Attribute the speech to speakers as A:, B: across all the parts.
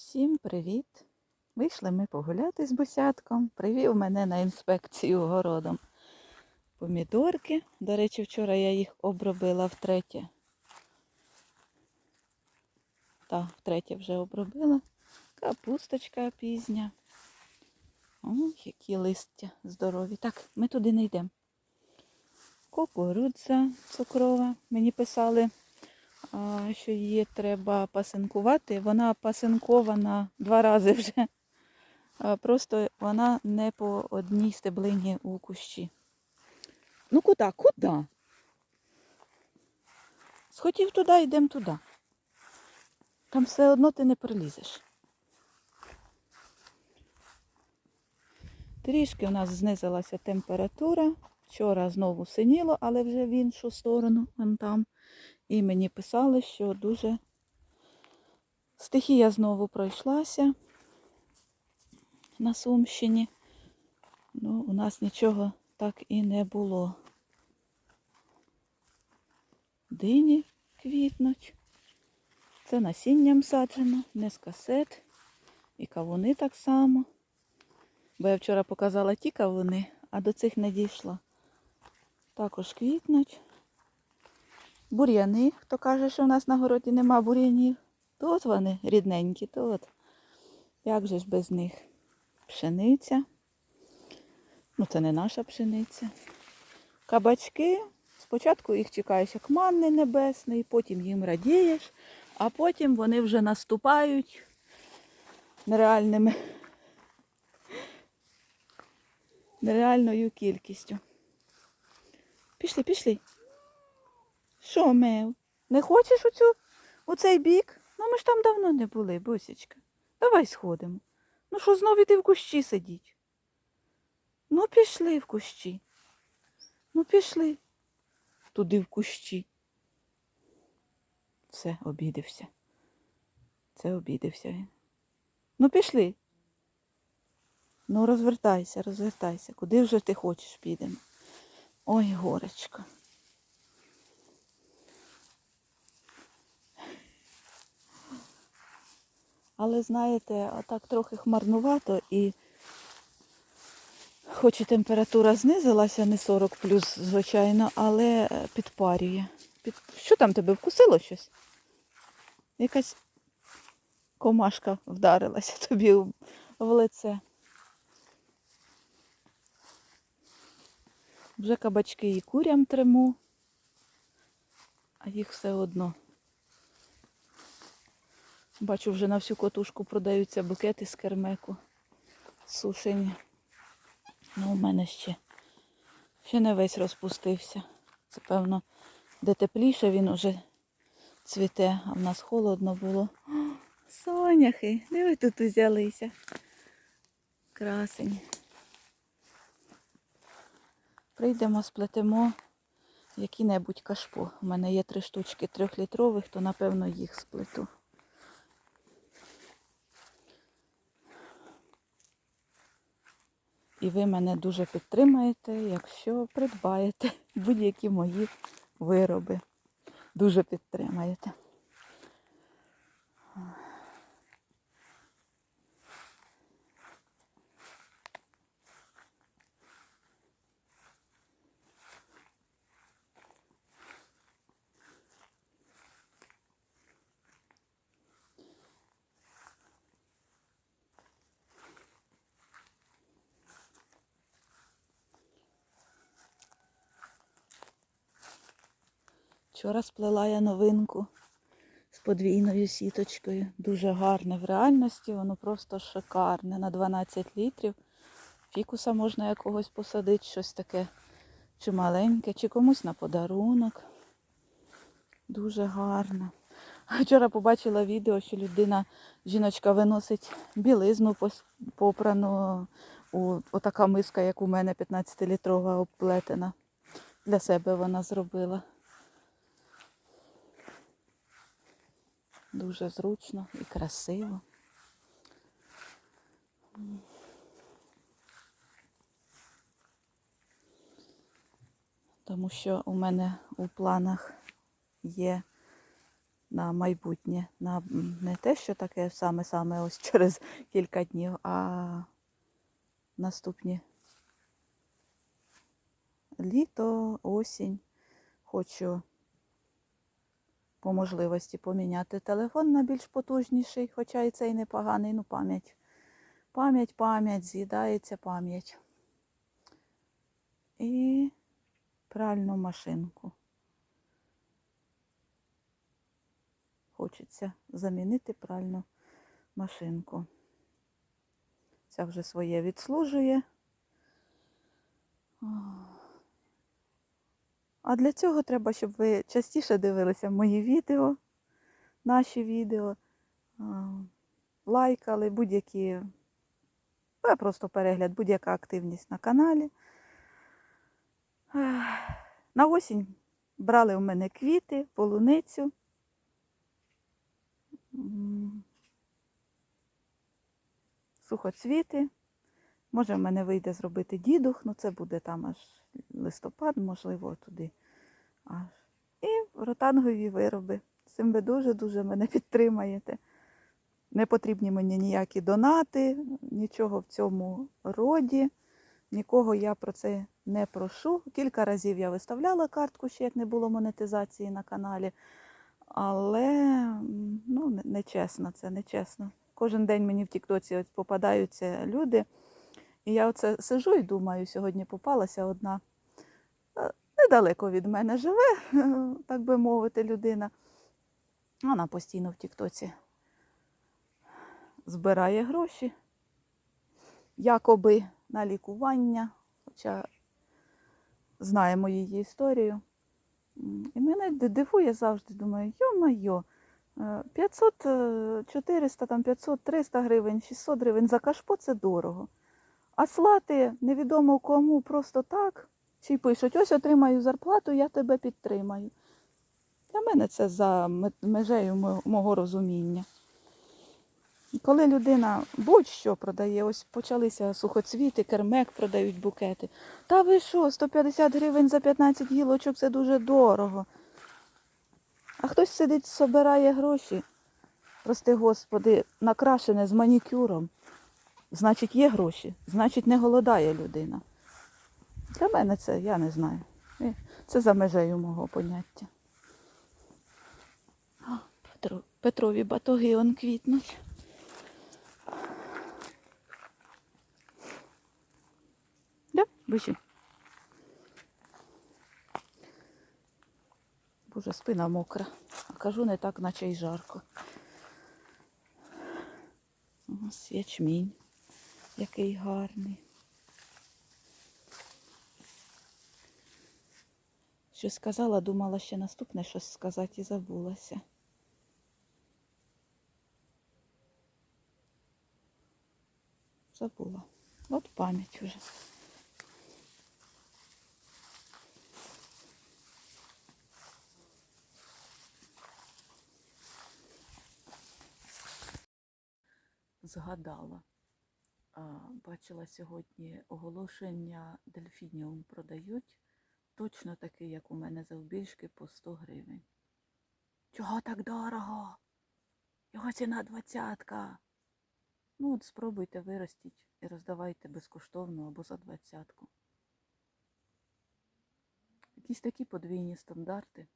A: Всім привіт! Вийшли ми погуляти з бусятком. Привів мене на інспекцію городом. Помідорки. До речі, вчора я їх обробила втретє. Та, втретє вже обробила. Капусточка пізня. О, які листя здорові. Так, ми туди не йдемо. Кукурудза цукрова. Мені писали, що її треба пасинкувати. Вона пасинкована два рази вже. Просто вона не по одній стеблині у кущі. Ну куди? Куди? Схотів туди, йдемо туди. Там все одно ти не пролізеш. Трішки у нас знизилася температура. Вчора знову синіло, але вже в іншу сторону, вон там. І мені писали, що дуже стихія знову пройшлася на Сумщині. Ну, у нас нічого так і не було. Дині квітнуть. Це насінням саджено, не з касет. І кавуни так само. Бо я вчора показала ті кавуни, а до цих не дійшла. Також квітнуть. Бур'яни. Хто каже, що в нас на городі нема бур'янів. То от вони рідненькі, то от. Як же ж без них? Пшениця. Ну, це не наша пшениця. Кабачки. Спочатку їх чекаєш як манни небесної, потім їм радієш, а потім вони вже наступають нереальними, нереальною кількістю. Пішли, пішли. Що, Мев? Не хочеш у, цю, у цей бік? Ну ми ж там давно не були, босічка. Давай сходимо. Ну що знов іти в кущі сидіть? Ну, пішли в кущі. Ну, пішли. Туди в кущі. Все, обідився. Це обідився він. Ну, пішли. Ну, розвертайся, розвертайся. Куди вже ти хочеш підемо? Ой, горечко. Але знаєте, отак трохи хмарнувато і хоч і температура знизилася, не 40 плюс, звичайно, але е, підпарює. Під... Що там тебе вкусило щось? Якась комашка вдарилася тобі в в лице. Вже кабачки і курям триму, а їх все одно. Бачу, вже на всю котушку продаються букети з кермеку сушені. Ну, у мене ще, ще не весь розпустився. Це, певно, де тепліше він уже цвіте, а в нас холодно було. О, соняхи, де ви тут узялися? Красень. Прийдемо, сплетемо які-небудь кашпо. У мене є три штучки трьохлітрових, то напевно їх сплету. І ви мене дуже підтримаєте, якщо придбаєте будь-які мої вироби. Дуже підтримаєте. Вчора сплела я новинку з подвійною сіточкою. Дуже гарне. В реальності воно просто шикарне. На 12 літрів. Фікуса можна якогось посадити, щось таке чи маленьке, чи комусь на подарунок. Дуже гарно. Вчора побачила відео, що людина, жіночка виносить білизну попрану. У, отака миска, як у мене, 15-літрова обплетена. Для себе вона зробила. Дуже зручно і красиво. Тому що у мене у планах є на майбутнє. На не те, що таке саме-саме ось через кілька днів, а наступні літо, осінь. Хочу по можливості поміняти телефон на більш потужніший, хоча і цей непоганий, ну пам'ять. Пам'ять, пам'ять, з'їдається пам'ять. І пральну машинку. Хочеться замінити пральну машинку. Ця вже своє відслужує. А для цього треба, щоб ви частіше дивилися мої відео, наші відео, лайкали будь-які, ну, просто перегляд, будь-яка активність на каналі. На осінь брали у мене квіти, полуницю. Сухоцвіти. Може, в мене вийде зробити дідух, ну це буде там аж листопад, можливо, туди. Аж. І ротангові вироби. Цим ви дуже-дуже мене підтримаєте. Не потрібні мені ніякі донати, нічого в цьому роді. Нікого я про це не прошу. Кілька разів я виставляла картку, ще як не було монетизації на каналі. Але ну, не- нечесно, це нечесно. Кожен день мені в Тіктоці попадаються люди. І я оце сижу і думаю, сьогодні попалася одна е, недалеко від мене живе, так би мовити, людина. Вона постійно в Тіктоці збирає гроші, якоби на лікування, хоча знаємо її історію. І мене дивує завжди, думаю, йо-майо, е, 500, е, 400, там 500, 300 гривень, 600 гривень за кашпо це дорого. А слати невідомо кому просто так, чи пишуть, ось отримаю зарплату, я тебе підтримаю. Для мене це за межею мого розуміння. Коли людина будь-що продає, ось почалися сухоцвіти, кермек продають букети. Та ви що, 150 гривень за 15 гілочок це дуже дорого. А хтось сидить, собирає гроші, прости господи, накрашене з манікюром. Значить, є гроші, значить, не голодає людина. Для мене це, я не знаю. Е, Це за межею мого поняття. О, Петро, Петрові батоги он квітнуть. Да. Боже, спина мокра. А кажу не так, наче й жарко. Ось ячмінь, який гарний. Щось сказала, думала ще наступне щось сказати і забулася. Забула. От пам'ять уже. Згадала. Бачила сьогодні оголошення дельфініум продають. Точно такий, як у мене завбільшки, по 100 гривень. Чого так дорого? Його ціна двадцятка. Ну, от спробуйте виростіть і роздавайте безкоштовно або за двадцятку. Якісь такі подвійні стандарти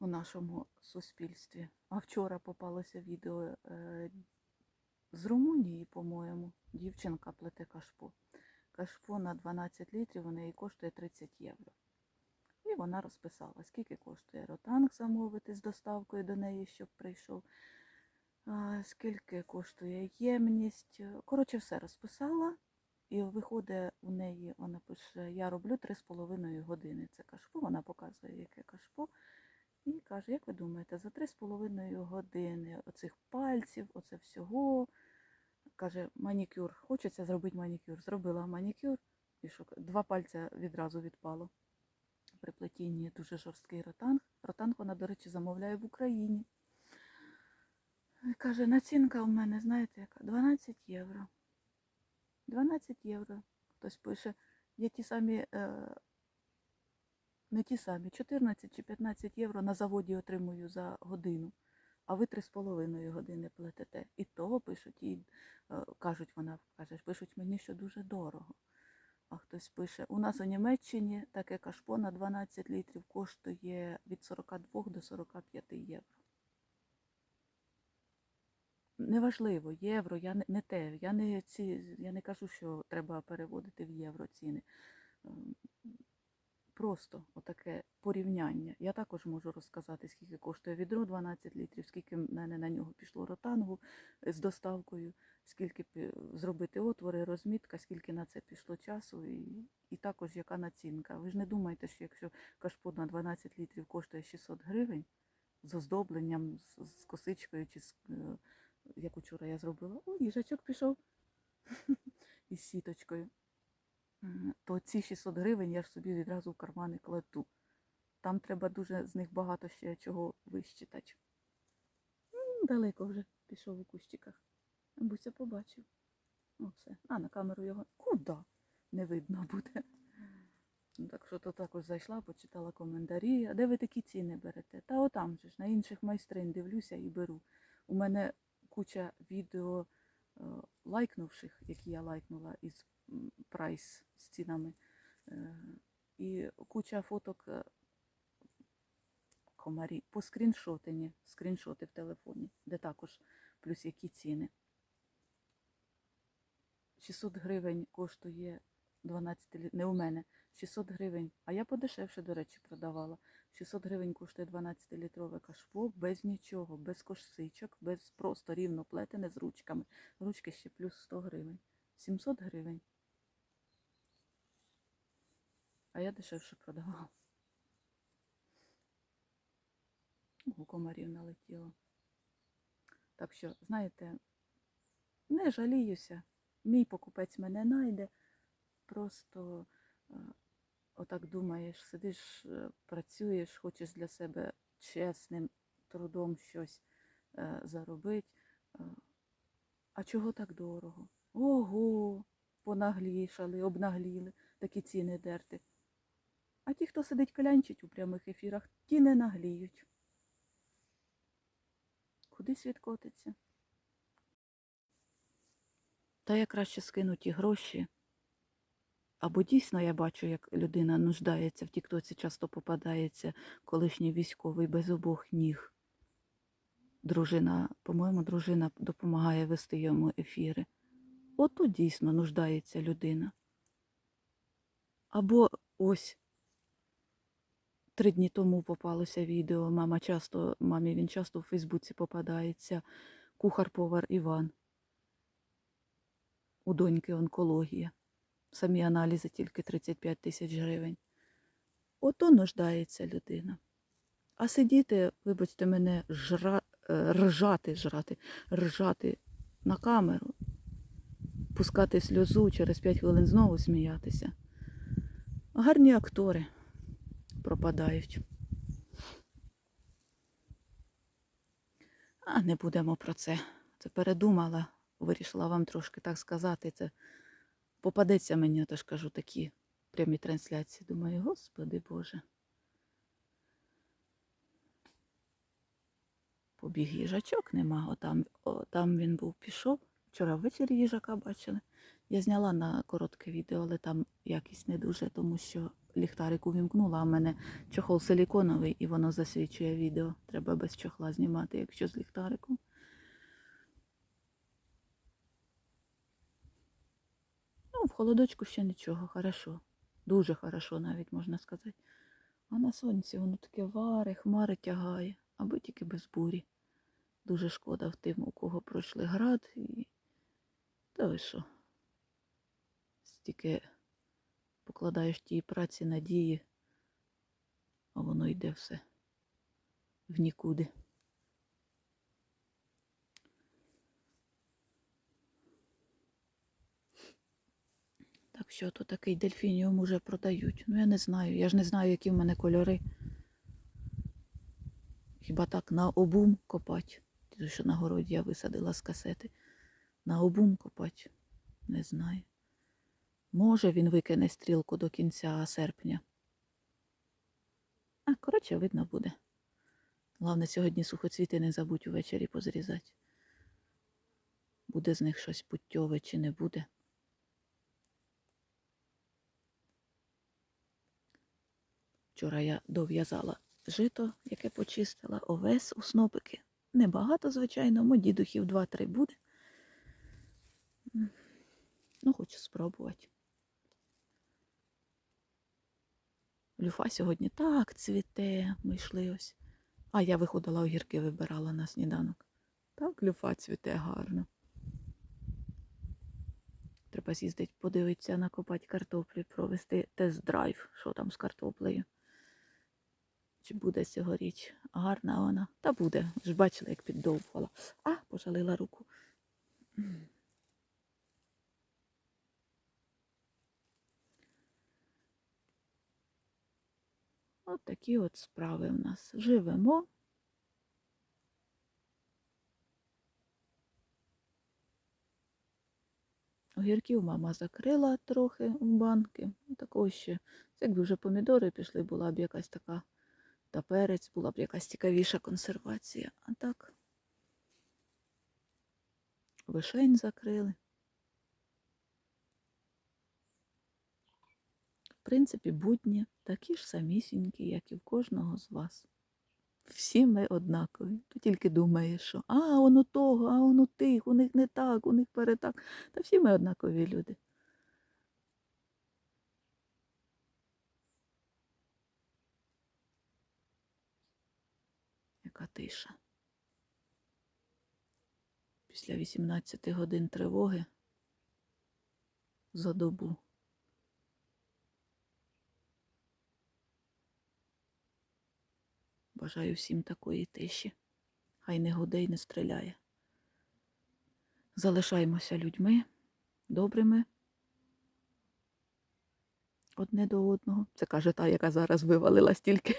A: у нашому суспільстві. А вчора попалося відео е, з Румунії, по-моєму, дівчинка плете кашпо. Кашпо на 12 літрів у неї коштує 30 євро. І вона розписала, скільки коштує ротанг замовити з доставкою до неї, щоб прийшов, скільки коштує ємність. Коротше, все розписала. І виходить у неї, вона пише, я роблю 3,5 години. Це кашпо, вона показує, яке кашпо. І каже, як ви думаєте, за 3,5 години оцих пальців, оце всього. Каже, манікюр. Хочеться зробити манікюр. Зробила манікюр, і що, два пальця відразу відпало. При плетінні дуже жорсткий ротанг. Ротанг вона, до речі, замовляє в Україні. Каже, націнка у мене, знаєте, яка? 12 євро. 12 євро. Хтось пише, є ті самі е, не ті самі. 14 чи 15 євро на заводі отримую за годину, а ви 3,5 години платите. І того пишуть, і е, кажуть, вона каже, пишуть мені, що дуже дорого. А хтось пише, у нас у Німеччині таке кашпо на 12 літрів коштує від 42 до 45 євро. Неважливо, євро, я не, не те. Я не, ці, я не кажу, що треба переводити в євро ціни. Просто отаке порівняння. Я також можу розказати, скільки коштує відро 12 літрів, скільки в мене на нього пішло ротангу з доставкою, скільки зробити отвори, розмітка, скільки на це пішло часу, і, і також яка націнка. Ви ж не думайте, що якщо кашпо на 12 літрів коштує 600 гривень з оздобленням, з, з косичкою, чи з, е, як учора я зробила, о, їжачок пішов із сіточкою. То ці 600 гривень я ж собі відразу в кармани кладу. Там треба дуже з них багато ще чого вищитати. Далеко вже пішов у кущиках. Буся побачив. О, все. А на камеру його куди? Не видно буде. Ну, Так що то також зайшла, почитала коментарі. А де ви такі ціни берете? Та отам же ж, на інших майстрин дивлюся і беру. У мене куча відео е, лайкнувших, які я лайкнула із прайс з цінами. Е, І куча фоток е, комарі по скріншотині, скріншоти в телефоні, де також плюс які ціни. 600 гривень коштує 12 літрів, не у мене, 600 гривень, а я подешевше, до речі, продавала. 600 гривень коштує 12-літрове кашпо без нічого, без кошсичок, без просто рівно плетене з ручками. Ручки ще плюс 100 гривень. 700 гривень. А я дешевше продавала. У комарів налетіло. Так що, знаєте, не жаліюся. Мій покупець мене найде. Просто е, отак думаєш, сидиш, е, працюєш, хочеш для себе чесним трудом щось е, заробити. А чого так дорого? Ого, понаглішали, обнагліли, такі ціни дерти. А ті, хто сидить клянчить у прямих ефірах, ті не нагліють. Куди світ котиться? Та я краще скину ті гроші. Або дійсно я бачу, як людина нуждається в тіктоці, часто попадається колишній військовий без обох ніг. Дружина, по-моєму, дружина допомагає вести йому ефіри. Ото дійсно нуждається людина. Або ось три дні тому попалося відео. Мама часто, мамі він часто в Фейсбуці попадається. Кухар-повар Іван. У доньки онкологія. Самі аналізи тільки 35 тисяч гривень. Ото нуждається людина. А сидіти, вибачте мене, жра... е, ржати, жрати, ржати на камеру, пускати сльозу, через 5 хвилин знову сміятися. Гарні актори пропадають. А не будемо про це. Це передумала, вирішила вам трошки так сказати. Це попадеться мені, я теж кажу, такі прямі трансляції. Думаю, господи Боже. Побіг їжачок нема, отам, о, там він був пішов. Вчора ввечері їжака бачили. Я зняла на коротке відео, але там якість не дуже, тому що ліхтарик увімкнула, а в мене чохол силіконовий і воно засвічує відео. Треба без чохла знімати, якщо з ліхтариком. Ну, в холодочку ще нічого, хорошо. Дуже хорошо навіть можна сказати. А на сонці воно таке варе, хмари тягає, аби тільки без бурі. Дуже шкода в тим, у кого пройшли град і. Та ви що? Стільки покладаєш тій праці надії, а воно йде все в нікуди. Так що то такий дельфініум уже продають. Ну я не знаю. Я ж не знаю, які в мене кольори. Хіба так на обум копать? Тому що на городі я висадила з касети. На обум копать? Не знаю. Може, він викине стрілку до кінця серпня. А, коротше, видно буде. Головне, сьогодні сухоцвіти не забудь увечері позрізати. Буде з них щось путтєве чи не буде. Вчора я дов'язала жито, яке почистила, овес у снопики. Небагато, звичайно, мо дідухів 2-3 буде. Ну, хочу спробувати. Люфа сьогодні так цвіте, ми йшли ось. А я виходила огірки, вибирала на сніданок. Так, люфа цвіте гарно. Треба з'їздити, подивитися, накопати картоплі, провести тест-драйв, що там з картоплею. Чи буде цьогоріч гарна вона? Та буде. Ж бачили, як піддовбувала. А, пожалила руку. От такі от справи в нас. Живемо. Огірків мама закрила трохи в банки. Такого ще. Якби вже помідори пішли, була б якась така та перець, була б якась цікавіша консервація. А так вишень закрили. Принципі, будні такі ж самісінькі, як і в кожного з вас. Всі ми однакові. Ти тільки думаєш, що а, он у того, а он у тих, у них не так, у них перетак. Та всі ми однакові люди. Яка тиша. Після 18 годин тривоги за добу. Бажаю всім такої тиші. Хай не гуде й не стріляє. Залишаємося людьми, добрими одне до одного. Це каже та, яка зараз вивалила стільки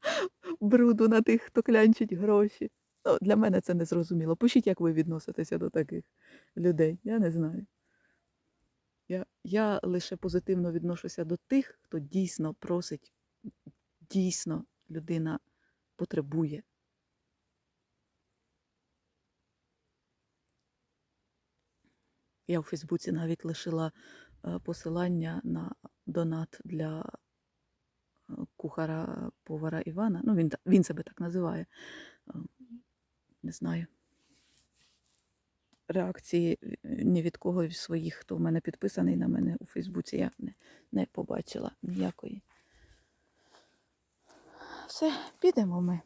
A: бруду на тих, хто клянчить гроші. Ну, для мене це не зрозуміло. Пишіть, як ви відноситеся до таких людей. Я не знаю. Я, я лише позитивно відношуся до тих, хто дійсно просить, дійсно людина потребує. Я у Фейсбуці навіть лишила е, посилання на донат для е, кухара повара Івана. Ну, він, він себе так називає. Е, Не знаю. Реакції ні від кого з своїх, хто в мене підписаний на мене у Фейсбуці, я не, не побачила ніякої. Все, підемо ми.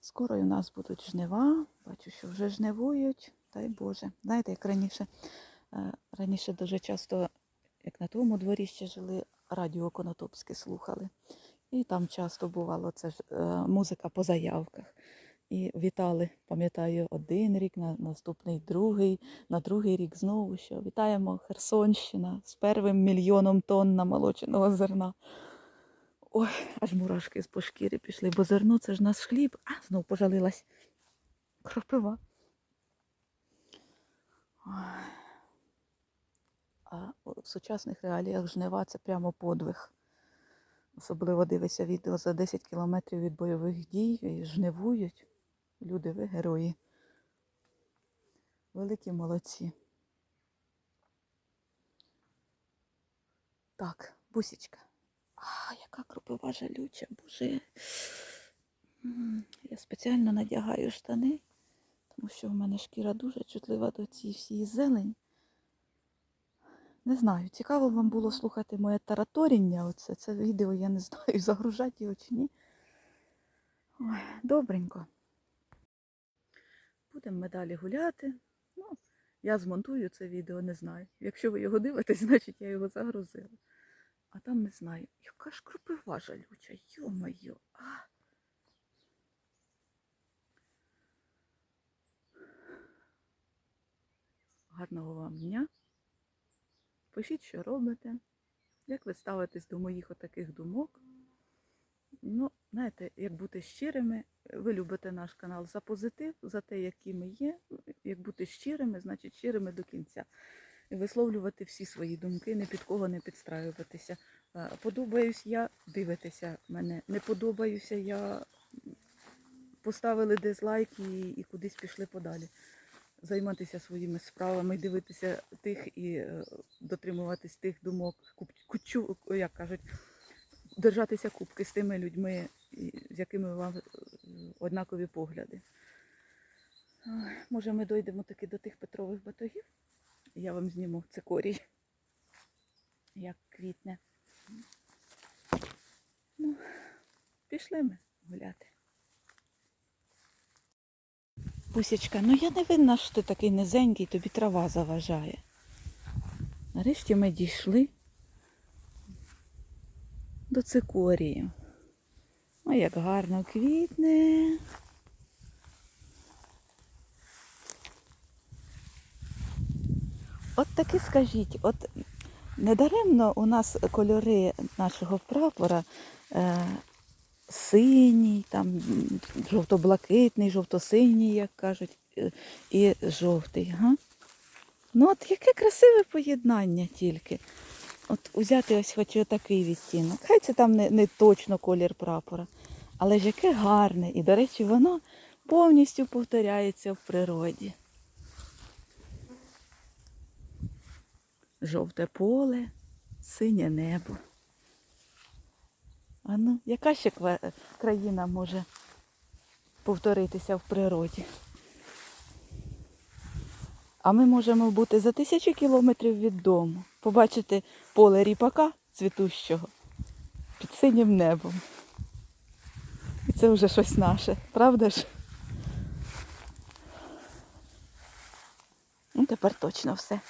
A: Скоро у нас будуть жнива. Бачу, що вже жнивують. Дай Боже. Знаєте, як раніше, е, раніше дуже часто, як на тому дворі ще жили, радіо Конотопське слухали. І там часто бувало це ж е, музика по заявках. І вітали, пам'ятаю, один рік, на наступний другий, на другий рік знову що вітаємо Херсонщина з первим мільйоном тонн намолоченого зерна. Ой, аж мурашки з по шкірі пішли, бо зерно це ж наш хліб, а знов пожалилась. Кропива. А в сучасних реаліях жнива це прямо подвиг. Особливо дивися відео за 10 кілометрів від бойових дій і жнивують. Люди, ви герої. Великі молодці. Так, бусічка. А, яка кропива жалюча, боже. Я спеціально надягаю штани, тому що в мене шкіра дуже чутлива до цієї всієї зелені. Не знаю, цікаво вам було слухати моє тараторіння. Оце це відео, я не знаю, загружати його чи ні. Ой, добренько. Будемо ми далі гуляти. Ну, я змонтую це відео, не знаю. Якщо ви його дивитесь, значить я його загрузила. А там не знаю. Яка ж кропива жалюча, йо-моє. Гарного вам дня. Пишіть, що робите, як ви ставитесь до моїх отаких думок. Ну, знаєте, як бути щирими, ви любите наш канал за позитив, за те, які ми є. Як бути щирими, значить щирими до кінця. і висловлювати всі свої думки, не під кого не підстраюватися. Е, Подобаюсь я, дивитеся мене. Не подобаюся я. Поставили дизлайк і, і кудись пішли подалі. Займатися своїми справами, дивитися тих і е, дотримуватись тих думок, куп, кучу, як кажуть, держатися кубки з тими людьми, з якими вам е, однакові погляди. Може, ми дійдемо таки до тих петрових батогів. Я вам зніму цикорій, як квітне. Ну, пішли ми гуляти. Пусічка, ну я не винна, що ти такий низенький, тобі трава заважає. Нарешті ми дійшли до цикорії. Ой, як гарно квітне. От таки скажіть, от недаремно у нас кольори нашого прапора е, синій, там жовто-блакитний, жовто-синій, як кажуть, е, і жовтий. Га? Ну от яке красиве поєднання тільки. От взяти ось хоч такий відтінок. Хай це там не, не точно колір прапора, але ж яке гарне. І, до речі, воно повністю повторяється в природі. Жовте поле, синє небо. А ну, яка ще країна може повторитися в природі? А ми можемо бути за тисячі кілометрів від дому, побачити поле ріпака цвітущого під синім небом. І це вже щось наше, правда ж? Ну, тепер точно все.